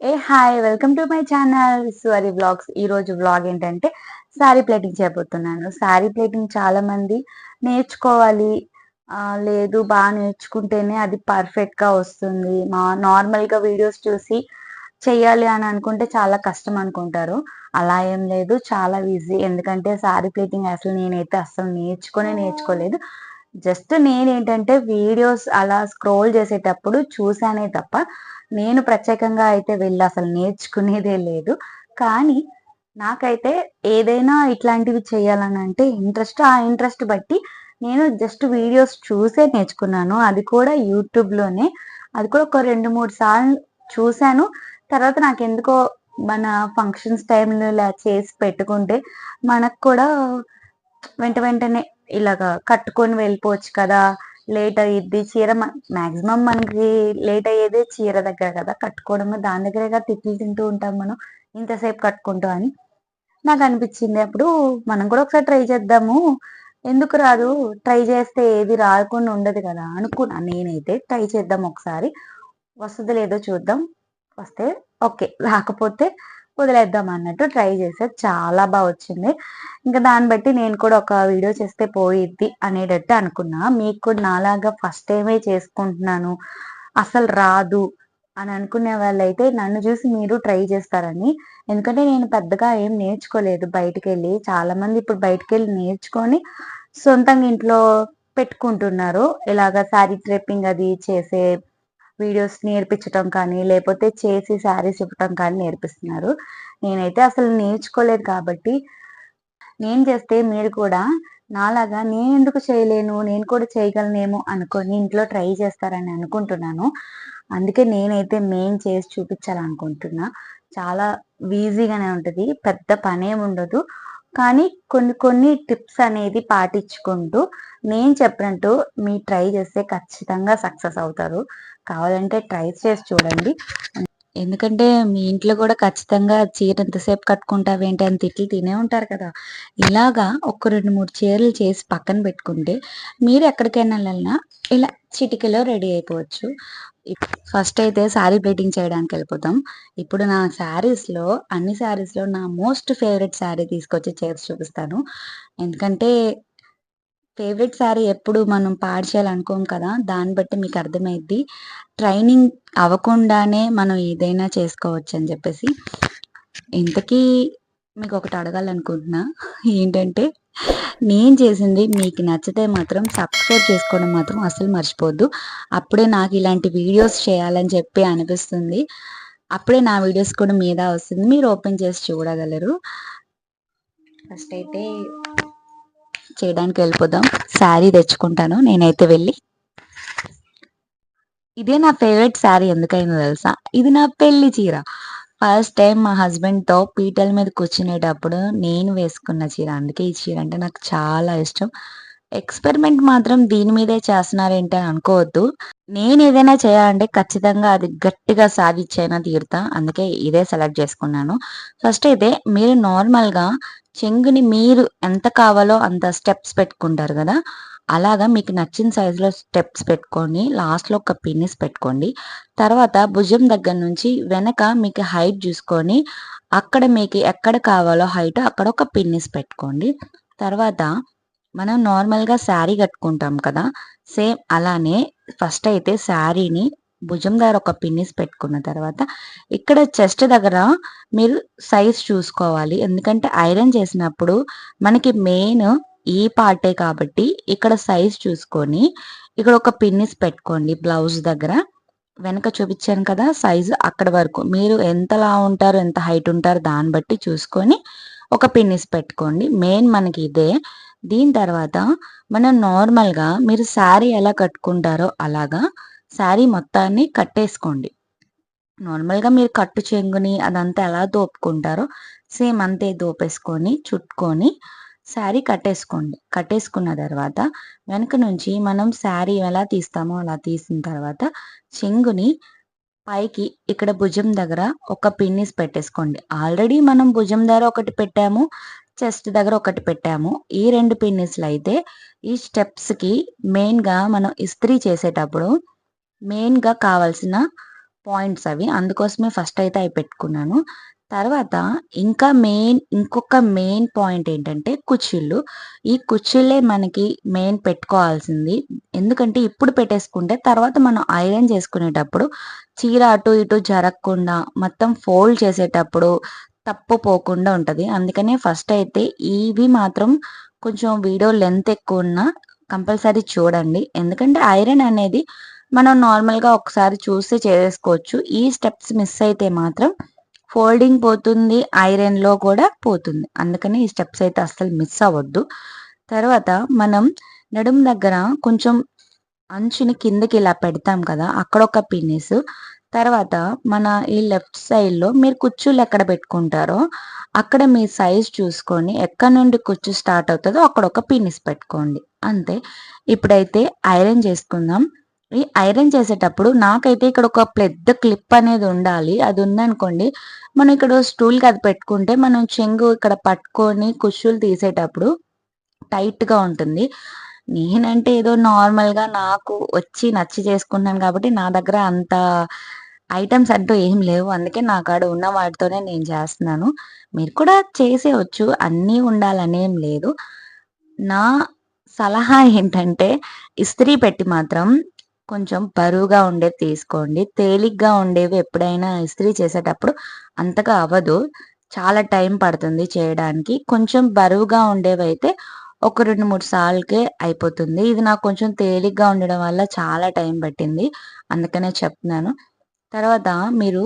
Hey hi welcome to my channel Suvari vlogs ఈ రోజు vlog ఏంటంటే శారీ ప్లేటింగ్ చేయబోతున్నాను. శారీ ప్లేటింగ్ చాలా మంది నేర్చుకోవాలి లేదు బాగా నేర్చుకుంటేనే అది పర్ఫెక్ట్గా వస్తుంది. మా నార్మల్గా వీడియోస్ చూసి చెయ్యాలి అని అనుకుంటే చాలా కష్టం అనుకుంటారు. అలా ఏం లేదు చాలా ఈజీ ఎందుకంటే శారీ ప్లేటింగ్ అసలు నేనైతే అసలు నేర్చుకునే నేర్చుకోలేదు. జస్ట్ నేనేంటంటే వీడియోస్ అలా స్క్రోల్ చేసేటప్పుడు చూసానే తప్ప నేను ప్రత్యేకంగా అయితే వెళ్ళి అసలు నేర్చుకునేదే లేదు. కానీ నాకైతే ఏదైనా ఇట్లాంటివి చేయాలని అంటే ఇంట్రెస్ట్ ఆ ఇంట్రెస్ట్ బట్టి నేను జస్ట్ వీడియోస్ చూసే నేర్చుకున్నాను. అది కూడా యూట్యూబ్లోనే. అది కూడా ఒక రెండు మూడు సార్లు చూశాను. తర్వాత నాకు ఎందుకో మన ఫంక్షన్స్ టైంలో ఇలా చేసి పెట్టుకుంటే మనకు కూడా వెంట వెంటనే ఇలాగా కట్టుకొని వెళ్ళిపోవచ్చు కదా. లేట్ అయ్యిద్ది చీర మాక్సిమం మనకి లేట్ అయ్యేదే చీర దగ్గర కదా కట్టుకోవడమే దాని దగ్గరే కదా తిట్లు తింటూ ఉంటాం మనం. ఇంతసేపు కట్టుకుంటూ అని నాకు అనిపించింది. అప్పుడు మనం కూడా ఒకసారి ట్రై చేద్దాము. ఎందుకు రాదు? ట్రై చేస్తే ఏది రాకుండా ఉండదు కదా అనుకున్నా. నేనైతే ట్రై చేద్దాం ఒకసారి. వస్తుంది లేదో చూద్దాం. వస్తే ఓకే. రాకపోతే వదిలేద్దాం అన్నట్టు ట్రై చేసా. చాలా బాగా వచ్చింది. ఇంకా దాన్ని బట్టి నేను కూడా ఒక వీడియో చేస్తే పోయిద్ది అనేటట్టు అనుకున్నా. మీకు కూడా నాలాగా ఫస్ట్ టైమే చేసుకుంటున్నాను. అసలు రాదు అని అనుకునే వాళ్ళైతే నన్ను చూసి మీరు ట్రై చేస్తారని. ఎందుకంటే నేను పెద్దగా ఏం నేర్చుకోలేదు బయటికి వెళ్ళి చాలా మంది ఇప్పుడు బయటికి వెళ్ళి నేర్చుకొని సొంతంగా ఇంట్లో పెట్టుకుంటున్నారు. ఇలాగ శారీ ట్రెప్పింగ్ అది చేసే వీడియోస్ నేర్పించటం కానీ లేకపోతే చేసి శారీస్ ఇవ్వటం కానీ నేర్పిస్తున్నారు. నేనైతే అసలు నేర్చుకోలేదు కాబట్టి నేను చేస్తే మీరు కూడా నాలాగా నేను ఎందుకు చేయలేను నేను కూడా చేయగలనేమో అనుకొని ఇంట్లో ట్రై చేస్తారని అనుకుంటున్నాను. అందుకే నేనైతే మెయిన్ చేసి చూపించాలనుకుంటున్నా. చాలా ఈజీగానే ఉంటుంది. పెద్ద పనేం ఉండదు కానీ కొన్ని కొన్ని టిప్స్ అనేది పాటించుకుంటూ నేను చెప్పినట్టు మీ ట్రై చేస్తే ఖచ్చితంగా సక్సెస్ అవుతారు. కావాలంటే ట్రై చేసి చూడండి. ఎందుకంటే మీ ఇంట్లో కూడా ఖచ్చితంగా చీర ఎంతసేపు కట్టుకుంటావేంటి అని తిట్లు తినే ఉంటారు కదా. ఇలాగా ఒక రెండు మూడు చీరలు చేసి పక్కన పెట్టుకుంటే మీరు ఎక్కడికైనా వెళ్ళినా ఇలా చిటికలో రెడీ అయిపోవచ్చు. ఫస్ట్ అయితే శారీ ప్లేటింగ్ చేయడానికి వెళ్ళిపోతాం. ఇప్పుడు నా శారీస్లో అన్ని శారీస్లో నా మోస్ట్ ఫేవరెట్ శారీ తీసుకొచ్చి చేసి చూపిస్తాను. ఎందుకంటే ఫేవరెట్ శారీ ఎప్పుడు మనం పాడు చేయాలనుకోం కదా దాన్ని బట్టి మీకు అర్థమైద్ది. ట్రైనింగ్ అవ్వకుండానే మనం ఏదైనా చేసుకోవచ్చు అని చెప్పేసి. ఇంతకీ మీకు ఒకటి అడగాలనుకుంటున్నా. ఏంటంటే నేను చేసింది మీకు నచ్చితే మాత్రం సబ్స్క్రైబ్ చేసుకోవడం మాత్రం అసలు మర్చిపోద్దు అప్పుడే నాకు ఇలాంటి వీడియోస్ చేయాలని చెప్పి అనిపిస్తుంది. అప్పుడే నా వీడియోస్ కూడా మీద వస్తుంది. మీరు ఓపెన్ చేసి చూడగలరు. ఫస్ట్ అయితే చేయడానికి వెళ్ళిపోదాం. శారీ తెచ్చుకుంటాను. నేనైతే వెళ్ళి. ఇదే నా ఫేవరెట్ శారీ ఎందుకైందో తెలుసా? ఇది నా పెళ్ళి చీర. ఫస్ట్ టైం మా హస్బెండ్తో పీటల మీద కూర్చునేటప్పుడు నేను వేసుకున్న చీర. అందుకే ఈ చీర అంటే నాకు చాలా ఇష్టం. ఎక్స్పెరిమెంట్ మాత్రం దీని మీదే చేస్తున్నారేంటి అని అనుకోవద్దు. నేను ఏదైనా చేయాలంటే ఖచ్చితంగా అది గట్టిగా సాధించైనా తీరుతా. అందుకే ఇదే సెలెక్ట్ చేసుకున్నాను. ఫస్ట్ అయితే మీరు నార్మల్గా చెంగుని మీరు ఎంత కావాలో అంత స్టెప్స్ పెట్టుకుంటారు కదా. అలాగా మీకు నచ్చిన సైజులో స్టెప్స్ పెట్టుకొని లాస్ట్లో ఒక పిన్నిస్ పెట్టుకోండి. తర్వాత భుజం దగ్గర నుంచి వెనక మీకు హైట్ చూసుకొని అక్కడ మీకు ఎక్కడ కావాలో హైట్ అక్కడ ఒక పిన్నిస్ పెట్టుకోండి. తర్వాత మనం నార్మల్గా శారీ కట్టుకుంటాం కదా సేమ్ అలానే ఫస్ట్ అయితే శారీని భుజం దగ్గర ఒక పిన్నిస్ పెట్టుకున్న తర్వాత ఇక్కడ చెస్ట్ దగ్గర మీరు సైజ్ చూసుకోవాలి. ఎందుకంటే ఐరన్ చేసినప్పుడు మనకి మెయిన్ ఈ పార్టే కాబట్టి ఇక్కడ సైజ్ చూసుకొని ఇక్కడ ఒక పిన్నిస్ పెట్టుకోండి బ్లౌజ్ దగ్గర. వెనక చూపించాను కదా సైజు అక్కడ వరకు. మీరు ఎంతలా ఉంటారు ఎంత హైట్ ఉంటారు దాన్ని బట్టి చూసుకొని ఒక పిన్నిస్ పెట్టుకోండి. మెయిన్ మనకి ఇదే. దీని తర్వాత మనం నార్మల్గా మీరు శారీ ఎలా కట్టుకుంటారో అలాగా శారీ మొత్తాన్ని కట్టేసుకోండి. నార్మల్గా మీరు కట్టు చెంగుని అదంతా ఎలా దోపుకుంటారో సేమ్ అంతే దోపేసుకొని చుట్టుకొని శారీ కట్టేసుకోండి. కట్టేసుకున్న తర్వాత వెనక నుంచి మనం శారీ ఎలా తీస్తామో అలా తీసిన తర్వాత చెంగుని పైకి ఇక్కడ భుజం దగ్గర ఒక పిన్నిస్ పెట్టేసుకోండి. ఆల్రెడీ మనం భుజం దగ్గర ఒకటి పెట్టాము చెస్ట్ దగ్గర ఒకటి పెట్టాము. ఈ రెండు పిన్నిస్లు అయితే ఈ స్టెప్స్కి మెయిన్గా మనం ఇస్త్రీ చేసేటప్పుడు మెయిన్గా కావాల్సిన పాయింట్స్ అవి. అందుకోసమే ఫస్ట్ అయితే అవి పెట్టుకున్నాను. తర్వాత ఇంకా మెయిన్ ఇంకొక మెయిన్ పాయింట్ ఏంటంటే కుచ్చిళ్ళు ఈ కుచ్చిళ్ళే మనకి మెయిన్ పెట్టుకోవాల్సింది. ఎందుకంటే ఇప్పుడు పెట్టేసుకుంటే తర్వాత మనం ఐరన్ చేసుకునేటప్పుడు చీర అటు ఇటు జరగకుండా మొత్తం ఫోల్డ్ చేసేటప్పుడు తప్పు పోకుండా ఉంటుంది. అందుకనే ఫస్ట్ అయితే ఇవి మాత్రం కొంచెం వీడియో లెంత్ ఎక్కువ ఉన్న కంపల్సరీ చూడండి. ఎందుకంటే ఐరన్ అనేది మనం నార్మల్గా ఒకసారి చూస్తే చేసుకోవచ్చు. ఈ స్టెప్స్ మిస్ అయితే మాత్రం ఫోల్డింగ్ పోతుంది ఐరన్లో కూడా పోతుంది. అందుకని ఈ స్టెప్స్ అయితే అస్సలు మిస్ అవ్వద్దు. తర్వాత మనం నడుము దగ్గర కొంచెం అంచుని కిందకి ఇలా పెడతాం కదా అక్కడ ఒక పిన్నిస్. తర్వాత మన ఈ లెఫ్ట్ సైడ్లో మీరు కుచ్చులు ఎక్కడ పెట్టుకుంటారో అక్కడ మీ సైజ్ చూసుకొని ఎక్కడ నుండి కుచ్చు స్టార్ట్ అవుతుందో అక్కడ ఒక పిన్నిస్ పెట్టుకోండి. అంతే. ఇప్పుడైతే ఐరన్ చేసుకుందాం. ఈ ఐరన్ చేసేటప్పుడు నాకైతే ఇక్కడ ఒక పెద్ద క్లిప్ అనేది ఉండాలి. అది ఉందనుకోండి మనం ఇక్కడ స్టూల్ అది పెట్టుకుంటే మనం చెంగు ఇక్కడ పట్టుకొని కుషులు తీసేటప్పుడు టైట్గా ఉంటుంది. నేనంటే ఏదో నార్మల్గా నాకు వచ్చి నచ్చి చేసుకుంటాను కాబట్టి నా దగ్గర అంత ఐటమ్స్ అంటూ ఏం లేవు. అందుకే నా కాడ ఉన్న వాటితోనే నేను చేస్తున్నాను. మీరు కూడా చేసేవచ్చు అన్నీ ఉండాలనేం లేదు. నా సలహా ఏంటంటే ఇస్త్రీ పెట్టి మాత్రం కొంచెం బరువుగా ఉండేది తీసుకోండి. తేలిగ్గా ఉండేవి ఎప్పుడైనా ఇస్త్రీ చేసేటప్పుడు అంతగా అవ్వదు. చాలా టైం పడుతుంది చేయడానికి. కొంచెం బరువుగా ఉండేవి అయితే ఒక రెండు మూడు సార్లకే అయిపోతుంది. ఇది నాకు కొంచెం తేలిగ్గా ఉండడం వల్ల చాలా టైం పట్టింది. అందుకనే చెప్తున్నాను. తర్వాత మీరు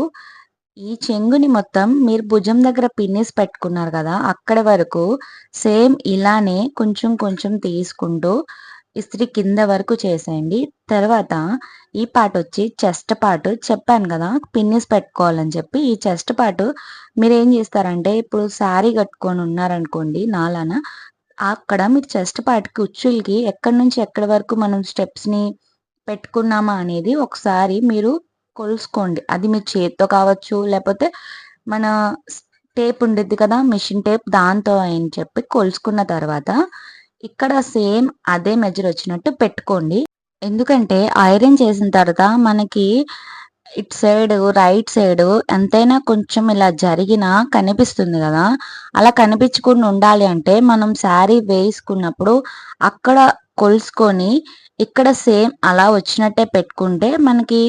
ఈ చెంగుని మొత్తం మీరు భుజం దగ్గర పిన్నిస్ పెట్టుకున్నారు కదా అక్కడ వరకు సేమ్ ఇలానే కొంచెం కొంచెం తీసుకుంటూ ఇస్త్రీ కింద వరకు చేసేయండి. తర్వాత ఈ పార్ట్ వచ్చి చెస్ట్ పార్ట్ చెప్పాను కదా పిన్నిస్ పెట్టుకోవాలని చెప్పి ఈ చెస్ట్ పార్ట్ మీరు ఏం చేస్తారంటే ఇప్పుడు శారీ కట్టుకొని ఉన్నారనుకోండి నాలాన అక్కడ మీరు చెస్ట్ పార్ట్కి ఉచ్చులకి ఎక్కడి నుంచి ఎక్కడి వరకు మనం స్టెప్స్ని పెట్టుకున్నామా అనేది ఒకసారి మీరు కొలుసుకోండి. అది మీ చేత్తో కావచ్చు లేకపోతే మన టేప్ ఉండిద్ది కదా మిషన్ టేప్ దాంతో అని చెప్పి కొలుసుకున్న తర్వాత ఇక్కడ సేమ్ అదే మెజర్ వచ్చినట్టు పెట్టుకోండి. ఎందుకంటే ఐరన్ చేసిన తర్వాత మనకి ఇట్ సైడ్ రైట్ సైడ్ ఎంతైనా కొంచెం ఇలా జరిగినా కనిపిస్తుంది కదా. అలా కనిపించకుండా ఉండాలి అంటే మనం శారీ వేసుకున్నప్పుడు అక్కడ కొలుసుకొని ఇక్కడ సేమ్ అలా వచ్చినట్టే పెట్టుకుంటే మనకి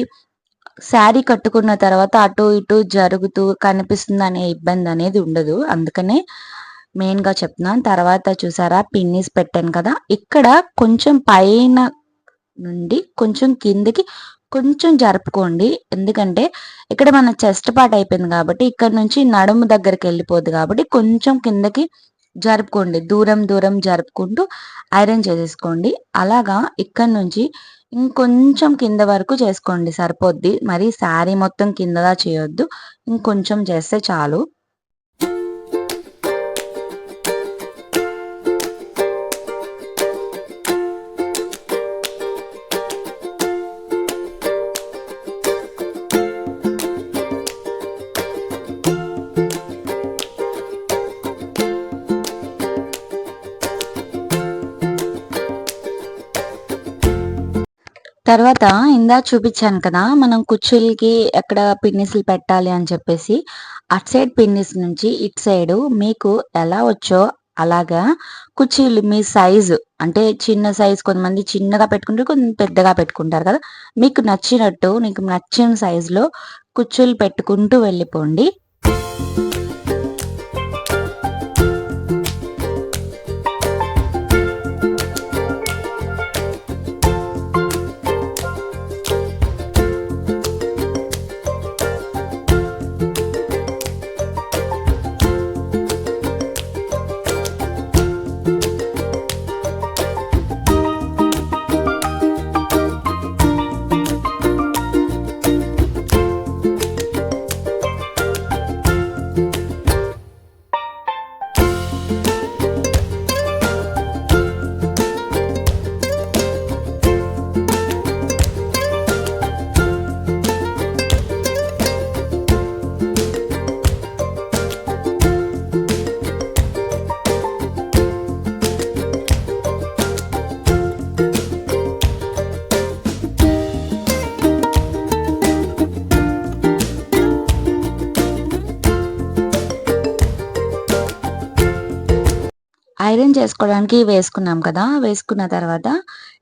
శారీ కట్టుకున్న తర్వాత అటు ఇటు జరుగుతూ కనిపిస్తుంది అనే ఇబ్బంది అనేది ఉండదు. అందుకనే మెయిన్గా చెప్తున్నాను తర్వాత చూసారా పిన్నిస్ పెట్టాను కదా. ఇక్కడ కొంచెం పైన నుండి కొంచెం కిందికి కొంచెం జరుపుకోండి. ఎందుకంటే ఇక్కడ మన చెస్ట్ పార్ట్ అయిపోయింది కాబట్టి ఇక్కడ నుంచి నడుము దగ్గరికి వెళ్ళిపోద్ది కాబట్టి కొంచెం కిందకి జరుపుకోండి. దూరం దూరం జరుపుకుంటూ ఐరన్ చేసేసుకోండి. అలాగా ఇక్కడ నుంచి ఇంకొంచెం కింద వరకు చేసుకోండి. సరిపోద్ది. మరి శారీ మొత్తం కిందగా చేయొద్దు. ఇంకొంచెం చేస్తే చాలు. తర్వాత ఇందా చూపించాను కదా మనం కుర్చీలకి ఎక్కడ పిన్నిస్లు పెట్టాలి అని చెప్పేసి అట్ సైడ్ పిన్నిస్ నుంచి ఇట్ సైడ్ మీకు ఎలా వచ్చో అలాగా కుర్చీలు మీ సైజు అంటే చిన్న సైజ్ కొంతమంది చిన్నగా పెట్టుకుంటారు కొంత పెద్దగా పెట్టుకుంటారు కదా మీకు నచ్చినట్టు మీకు నచ్చిన సైజులో కుర్చీలు పెట్టుకుంటూ వెళ్ళిపోండి. ఐరన్ చేసుకోవడానికి వేసుకున్నాం కదా వేసుకున్న తర్వాత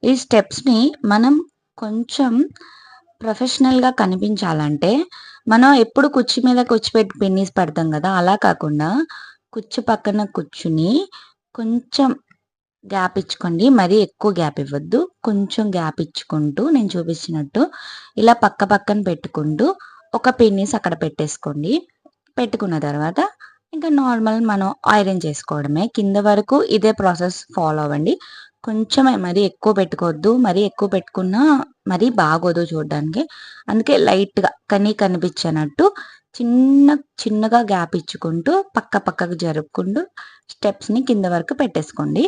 ఈ స్టెప్స్ని మనం కొంచెం ప్రొఫెషనల్గా కనిపించాలంటే మనం ఎప్పుడు కుర్చీ మీద కూర్చోపెట్టి పిన్నీస్ పెడతాం కదా అలా కాకుండా కుర్చీ పక్కన కూర్చుని కొంచెం గ్యాప్ ఇచ్చుకోండి. మరీ ఎక్కువ గ్యాప్ ఇవ్వద్దు. కొంచెం గ్యాప్ ఇచ్చుకుంటూ నేను చూపించినట్టు ఇలా పక్క పక్కన పెట్టుకుంటూ ఒక పిన్నీస్ అక్కడ పెట్టేసుకోండి. పెట్టుకున్న తర్వాత ఇంకా నార్మల్ మనం ఐరన్ చేసుకోవడమే. కింద వరకు ఇదే ప్రాసెస్ ఫాలో అవ్వండి. కొంచెమే మరీ ఎక్కువ పెట్టుకోవద్దు. మరీ ఎక్కువ పెట్టుకున్నా మరీ బాగోదు చూడడానికి. అందుకే లైట్గా కనీ కనిపించినట్టు చిన్న చిన్నగా గ్యాప్ ఇచ్చుకుంటూ పక్క పక్కకు జరుపుకుంటూ స్టెప్స్ని కింద వరకు పెట్టేసుకోండి.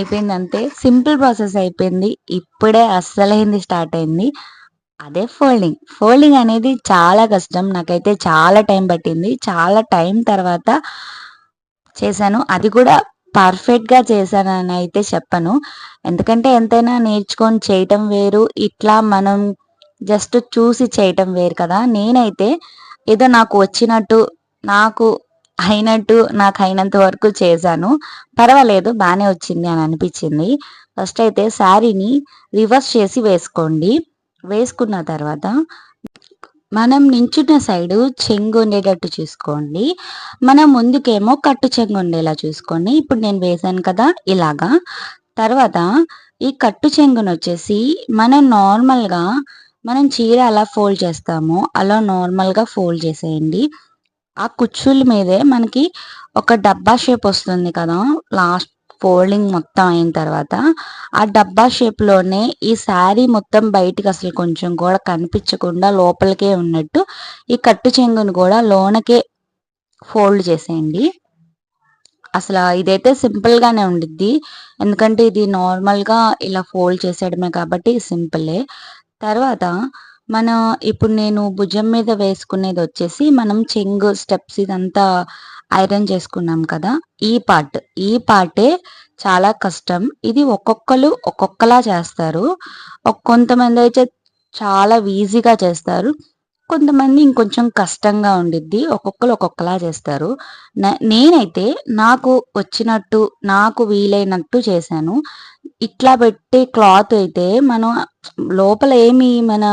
అయిపోయింది అంతే సింపుల్ ప్రాసెస్ అయిపోయింది. ఇప్పుడే అస్సలైంది స్టార్ట్ అయింది. అదే ఫోల్డింగ్. ఫోల్డింగ్ అనేది చాలా కష్టం. నాకైతే చాలా టైం పట్టింది. చాలా టైం తర్వాత చేశాను. అది కూడా పర్ఫెక్ట్గా చేశానని అయితే చెప్పను. ఎందుకంటే ఎంతైనా నేర్చుకొని చేయటం వేరు. ఇట్లా మనం జస్ట్ చూసి చేయటం వేరు కదా. నేనైతే ఏదో నాకు వచ్చినట్టు నాకు అయినట్టు నాకు అయినంత వరకు చేశాను. పర్వాలేదు బాగానే వచ్చింది అని అనిపించింది. ఫస్ట్ అయితే శారీని రివర్స్ చేసి వేసుకోండి. వేసుకున్న తర్వాత మనం నించున్న సైడు చెంగు ఉండేటట్టు చూసుకోండి. మనం ముందుకేమో కట్టు చెంగు ఉండేలా చూసుకోండి. ఇప్పుడు నేను వేసాను కదా ఇలాగా. తర్వాత ఈ కట్టు చెంగును వచ్చేసి మనం నార్మల్గా మనం చీర అలా ఫోల్డ్ చేస్తామో. అలా నార్మల్గా ఫోల్డ్ చేసేయండి. ఆ కుచ్చుల మీదే మనకి ఒక డబ్బా షేప్ వస్తుంది కదా లాస్ట్ ఫోల్డింగ్ మొత్తం అయిన తర్వాత ఆ డబ్బా షేప్లోనే ఈ శారీ మొత్తం బయటికి అసలు కొంచెం కూడా కనిపించకుండా లోపలికే ఉన్నట్టు ఈ కట్టు చెంగును కూడా లోనకే ఫోల్డ్ చేసేయండి. అసలు ఇదైతే సింపుల్గానే ఉండిద్ది. ఎందుకంటే ఇది నార్మల్గా ఇలా ఫోల్డ్ చేసేయడమే కాబట్టి సింపులే. తర్వాత మన ఇప్పుడు నేను భుజం మీద వేసుకునేది వచ్చేసి మనం చెంగు స్టెప్స్ ఇదంతా ఐరన్ చేసుకున్నాం కదా ఈ పార్ట్. ఈ పార్టే చాలా కష్టం. ఇది ఒక్కొక్కరు ఒక్కొక్కలా చేస్తారు. కొంతమంది అయితే చాలా ఈజీగా చేస్తారు. కొంతమంది ఇంకొంచెం కష్టంగా ఉండిద్ది. ఒక్కొక్కరు ఒక్కొక్కలా చేస్తారు. నేనైతే నాకు వచ్చినట్టు నాకు వీలైనట్టు చేశాను. ఇట్లా పెట్టే క్లాత్ అయితే మనం లోపల ఏమి మన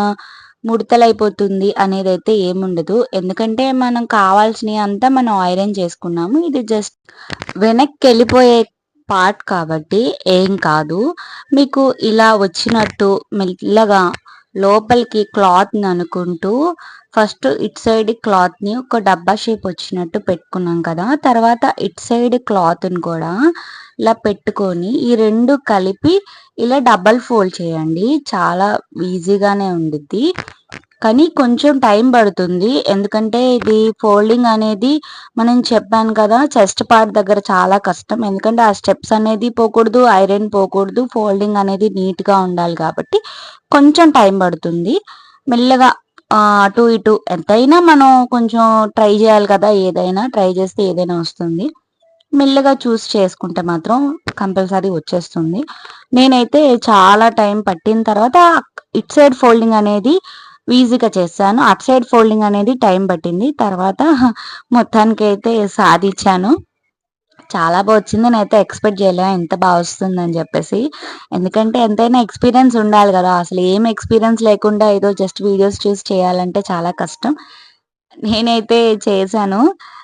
ముడతలైపోతుంది అనేది అయితే ఏముండదు. ఎందుకంటే మనం కావాల్సినవి అంతా మనం ఐరన్ చేసుకున్నాము. ఇది జస్ట్ వెనక్కి వెళ్ళిపోయే పార్ట్ కాబట్టి ఏం కాదు. మీకు ఇలా వచ్చినట్టు మెల్లగా లోపలికి క్లాత్ని అనుకుంటూ ఫస్ట్ ఇట్ సైడ్ క్లాత్ని ఒక డబ్బా షేప్ వచ్చినట్టు పెట్టుకున్నాం కదా. తర్వాత ఇట్ సైడ్ క్లాత్ని కూడా ఇలా పెట్టుకొని ఈ రెండు కలిపి ఇలా డబల్ ఫోల్డ్ చేయండి. చాలా ఈజీగానే ఉండిద్ది. కానీ కొంచెం టైం పడుతుంది. ఎందుకంటే ఇది ఫోల్డింగ్ అనేది మనం చెప్పాను కదా చెస్ట్ పార్ట్ దగ్గర చాలా కష్టం. ఎందుకంటే ఆ స్టెప్స్ అనేది పోకూడదు ఐరన్ పోకూడదు ఫోల్డింగ్ అనేది నీట్గా ఉండాలి కాబట్టి కొంచెం టైం పడుతుంది. మెల్లగా అటు ఇటు ఎంతైనా మనం కొంచెం ట్రై చేయాలి కదా ఏదైనా ట్రై చేస్తే ఏదైనా వస్తుంది. మెల్లగా చూస్ చేసుకుంటే మాత్రం కంపల్సరీ వచ్చేస్తుంది. నేనైతే చాలా టైం పట్టిన తర్వాత ఇట్ సైడ్ ఫోల్డింగ్ అనేది ఈజీగా చేశాను. అట్ సైడ్ ఫోల్డింగ్ అనేది టైం పట్టింది. తర్వాత మొత్తానికి అయితే సాధించాను. చాలా బాగా వచ్చింది. నేనైతే ఎక్స్పెక్ట్ చేయలే. ఎంత బాగా వస్తుందని చెప్పేసి. ఎందుకంటే ఎంతైనా ఎక్స్పీరియన్స్ ఉండాలి కదా. అసలు ఏం ఎక్స్పీరియన్స్ లేకుండా ఏదో జస్ట్ వీడియోస్ చూసి చేయాలంటే చాలా కష్టం. నేనైతే చేశాను.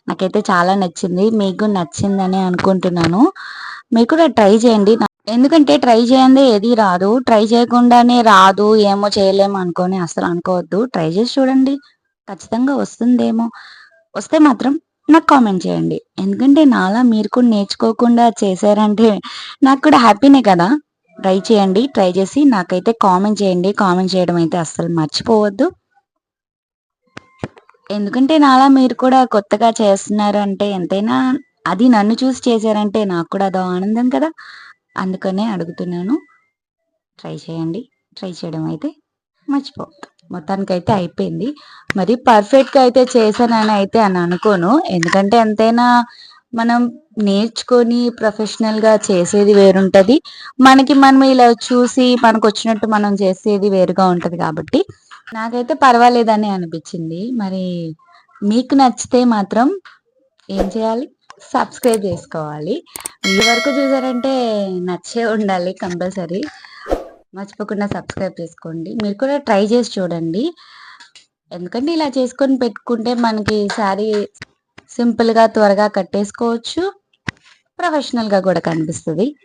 నాకైతే చాలా నచ్చింది. మీకు నచ్చిందని అనుకుంటున్నాను. మీరు కూడా ట్రై చేయండి. ఎందుకంటే ట్రై చేయండి ఏది రాదు. ట్రై చేయకుండానే రాదు ఏమో చేయలేము అనుకొని అసలు అనుకోవద్దు. ట్రై చేసి చూడండి. ఖచ్చితంగా వస్తుందేమో. వస్తే మాత్రం నాకు కామెంట్ చేయండి. ఎందుకంటే నాలా మీరు కూడా నేర్చుకోకుండా చేశారంటే నాకు కూడా హ్యాపీనే కదా. ట్రై చేయండి ట్రై చేసి నాకైతే కామెంట్ చేయండి. కామెంట్ చేయడం అయితే అస్సలు మర్చిపోవద్దు. ఎందుకంటే నాలా మీరు కూడా కొత్తగా చేస్తున్నారు అంటే ఎంతైనా అది నన్ను చూసి చేశారంటే నాకు కూడా అదో ఆనందం కదా. అందుకనే అడుగుతున్నాను. ట్రై చేయండి. ట్రై చేయడం అయితే మర్చిపో మొత్తానికైతే అయిపోయింది. మరి పర్ఫెక్ట్గా అయితే చేశానని అయితే అని అనుకోను. ఎందుకంటే ఎంతైనా మనం నేర్చుకొని ప్రొఫెషనల్గా చేసేది వేరుంటుంది. మనకి మనం ఇలా చూసి మనకు వచ్చినట్టు మనం చేసేది వేరుగా ఉంటుంది కాబట్టి. నాకైతే పర్వాలేదని అనిపించింది. మరి మీకు నచ్చితే మాత్రం ఏం చేయాలి? సబ్స్క్రైబ్ చేసుకోవాలి. ఈ వరకు చూసారంటే నచ్చే ఉండాలి కంపల్సరీ. మర్చిపోకుండా సబ్స్క్రైబ్ చేసుకోండి. మీరు కూడా ట్రై చేసి చూడండి. ఎందుకంటే ఇలా చేసుకొని పెట్టుకుంటే మనకి శారీ సింపుల్గా త్వరగా కట్టేసుకోవచ్చు. ప్రొఫెషనల్గా కూడా కనిపిస్తుంది.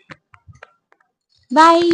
బాయ్